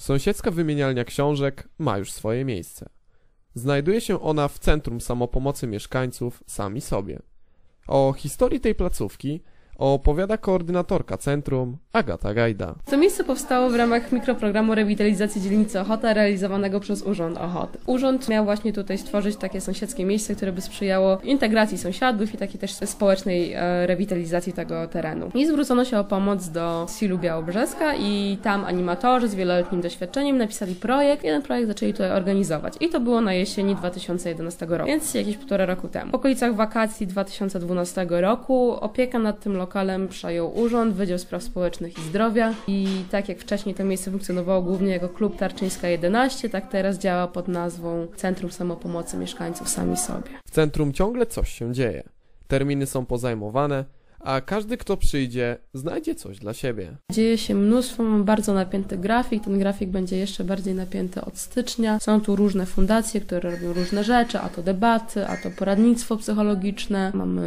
Sąsiedzka wymienialnia książek ma już swoje miejsce. Znajduje się ona w centrum samopomocy mieszkańców sami sobie. O historii tej placówki opowiada koordynatorka centrum Agata Gajda. To miejsce powstało w ramach mikroprogramu rewitalizacji dzielnicy Ochota realizowanego przez Urząd Ochoty. Urząd miał właśnie tutaj stworzyć takie sąsiedzkie miejsce, które by sprzyjało integracji sąsiadów i takiej też społecznej e, rewitalizacji tego terenu. I zwrócono się o pomoc do SIL-u Białobrzeska i tam animatorzy z wieloletnim doświadczeniem napisali projekt i ten projekt zaczęli tutaj organizować. I to było na jesieni 2011 roku, więc jakieś półtora roku temu. W okolicach wakacji 2012 roku opieka nad tym lokalem przejął urząd, Wydział Spraw Społecznych i Zdrowia i tak jak wcześniej to miejsce funkcjonowało głównie jako klub Tarczyńska 11, tak teraz działa pod nazwą Centrum Samopomocy Mieszkańców Sami Sobie. W centrum ciągle coś się dzieje. Terminy są pozajmowane, a każdy, kto przyjdzie, znajdzie coś dla siebie. Dzieje się mnóstwo, mam bardzo napięty grafik, ten grafik będzie jeszcze bardziej napięty od stycznia. Są tu różne fundacje, które robią różne rzeczy, a to debaty, a to poradnictwo psychologiczne. Mamy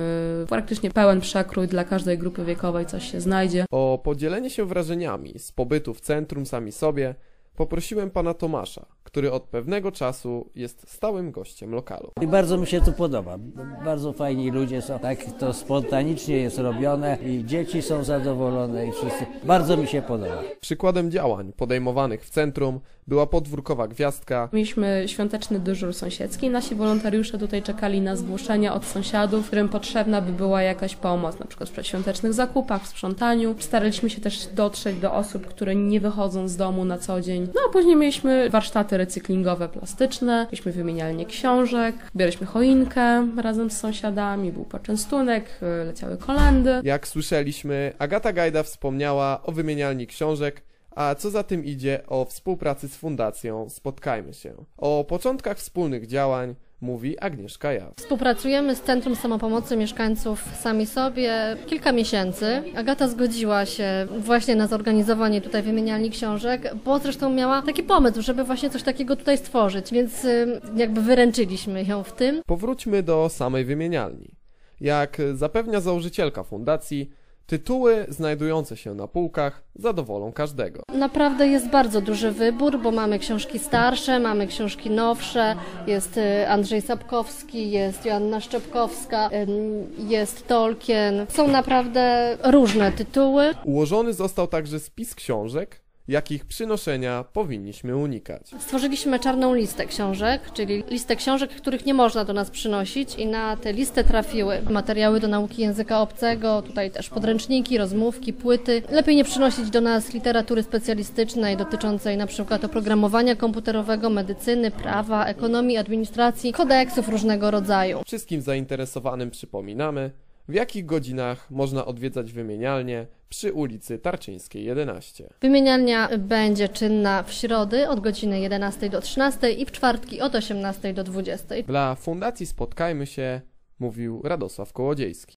praktycznie pełen przekrój dla każdej grupy wiekowej, coś się znajdzie. O podzielenie się wrażeniami z pobytu w centrum sami sobie poprosiłem pana Tomasza, który od pewnego czasu jest stałym gościem lokalu. I bardzo mi się tu podoba. Bardzo fajni ludzie są. Tak to spontanicznie jest robione i dzieci są zadowolone i wszyscy. Bardzo mi się podoba. Przykładem działań podejmowanych w centrum była podwórkowa gwiazdka, Mieliśmy świąteczny dyżur sąsiedzki. Nasi wolontariusze tutaj czekali na zgłoszenia od sąsiadów, którym potrzebna by była jakaś pomoc, na przykład w przedświątecznych zakupach, w sprzątaniu. Staraliśmy się też dotrzeć do osób, które nie wychodzą z domu na co dzień. No a później mieliśmy warsztaty recyklingowe, plastyczne, mieliśmy wymienialnię książek, bieraliśmy choinkę razem z sąsiadami, był poczęstunek, y, leciały kolendy. Jak słyszeliśmy, Agata Gajda wspomniała o wymienialni książek, a co za tym idzie o współpracy z fundacją Spotkajmy się. O początkach wspólnych działań mówi Agnieszka Jaw. Współpracujemy z Centrum Samopomocy Mieszkańców Sami Sobie kilka miesięcy. Agata zgodziła się właśnie na zorganizowanie tutaj wymienialni książek, bo zresztą miała taki pomysł, żeby właśnie coś takiego tutaj stworzyć, więc y, jakby wyręczyliśmy ją w tym. Powróćmy do samej wymienialni. Jak zapewnia założycielka fundacji, tytuły znajdujące się na półkach zadowolą każdego. Naprawdę jest bardzo duży wybór, bo mamy książki starsze, mamy książki nowsze, jest y, Andrzej Sapkowski, jest Joanna Szczepkowska, ym, jest Tolkien. Są naprawdę różne tytuły. Ułożony został także spis książek, jakich przynoszenia powinniśmy unikać. Stworzyliśmy czarną listę książek, czyli listę książek, których nie można do nas przynosić i na tę listę trafiły materiały do nauki języka obcego, tutaj też podręczniki, rozmówki, płyty. Lepiej nie przynosić do nas literatury specjalistycznej dotyczącej na przykład oprogramowania komputerowego, medycyny, prawa, ekonomii, administracji, kodeksów różnego rodzaju. Wszystkim zainteresowanym przypominamy, w jakich godzinach można odwiedzać wymienialnię przy ulicy Tarczyńskiej 11. Wymienialnia będzie czynna w środy od godziny 11 do 13 i w czwartki od 18 do 20. Dla Fundacji Spotkajmy się mówił Radosław Kołodziejski.